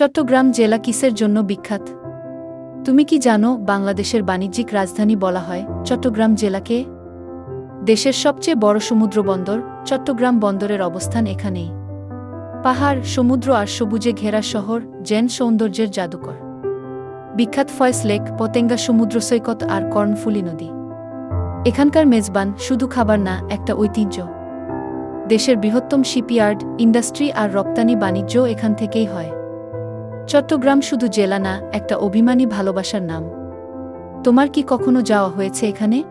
চট্টগ্রাম জেলা কিসের জন্য বিখ্যাত? তুমি কি জানো বাংলাদেশের বাণিজ্যিক রাজধানী বলা হয় চট্টগ্রাম জেলাকে? দেশের সবচেয়ে বড় সমুদ্র বন্দর চট্টগ্রাম বন্দরের অবস্থান এখানেই। পাহাড়, সমুদ্র আর সবুজে ঘেরা শহর জেন সৌন্দর্যের জাদুকর। বিখ্যাত ফয়েস লেক, পতেঙ্গা সমুদ্র সৈকত আর কর্ণফুলী নদী। এখানকার মেজবান শুধু খাবার না, একটা ঐতিহ্য। দেশের বৃহত্তম শিপইয়ার্ড, ইন্ডাস্ট্রি আর রপ্তানি বাণিজ্য এখান থেকেই হয়। চট্টগ্রাম শুধু জেলা না একটা অভিমানী ভালোবাসার নাম। তোমার কি কখনো যাওয়া হয়েছে এখানে?